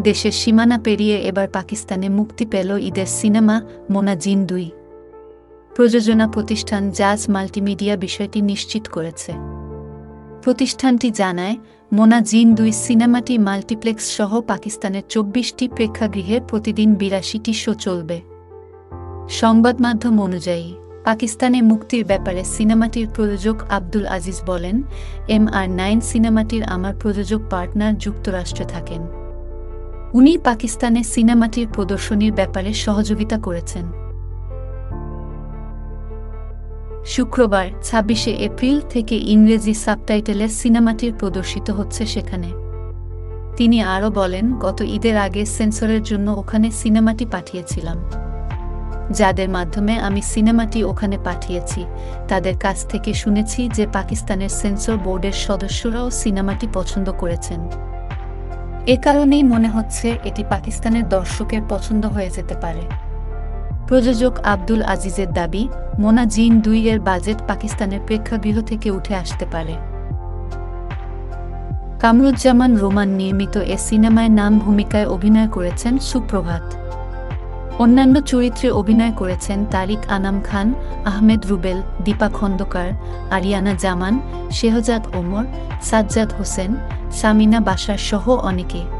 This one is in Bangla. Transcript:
দেশের সীমানা পেরিয়ে এবার পাকিস্তানে মুক্তি পেল ঈদের সিনেমা মোনা জিন দুই। প্রযোজনা প্রতিষ্ঠান জাজ মাল্টিমিডিয়া বিষয়টি নিশ্চিত করেছে। প্রতিষ্ঠানটি জানায় মোনা জিন দুই সিনেমাটি মাল্টিপ্লেক্স সহ পাকিস্তানের চব্বিশটি প্রেক্ষাগৃহে প্রতিদিন বিরাশিটি শো চলবে। সংবাদ মাধ্যম অনুযায়ী, পাকিস্তানে মুক্তির ব্যাপারে সিনেমাটির প্রযোজক আব্দুল আজিজ বলেন, এম আর নাইন সিনেমাটির আমার প্রযোজক পার্টনার যুক্তরাষ্ট্রে থাকেন। উনি পাকিস্তানে সিনেমাটির প্রদর্শনীর ব্যাপারে সহযোগিতা করেছেন। শুক্রবার, ছাব্বিশে এপ্রিল থেকে ইংরেজি সাবটাইটেলে সিনেমাটির প্রদর্শিত হচ্ছে সেখানে। তিনি আরও বলেন, গত ঈদের আগে সেন্সরের জন্য ওখানে সিনেমাটি পাঠিয়েছিলাম। যাদের মাধ্যমে আমি সিনেমাটি ওখানে পাঠিয়েছি। তাদের কাছ থেকে শুনেছি যে পাকিস্তানের সেন্সর বোর্ডের সদস্যরাও সিনেমাটি পছন্দ করেছেন। এ কারণেই মনে হচ্ছে এটি পাকিস্তানের দর্শকের পছন্দ হয়ে যেতে পারে। প্রযোজক আব্দুল আজিজের দাবি, মোনা জিন দুই এর বাজেট পাকিস্তানের প্রেক্ষাগৃহ থেকে উঠে আসতে পারে। কামরুজ্জামান রোমান নির্মিত এ সিনেমায় নাম ভূমিকায় অভিনয় করেছেন সুপ্রভাত। অন্যান্য চরিত্রে অভিনয় করেছেন তারিক আনাম খান, আহমেদ রুবেল, দীপা খন্দকার, আরিয়ানা জামান, শেহজাদ ওমর, সাজ্জাদ হোসেন, সামিনা বাসার সহ অনেকে।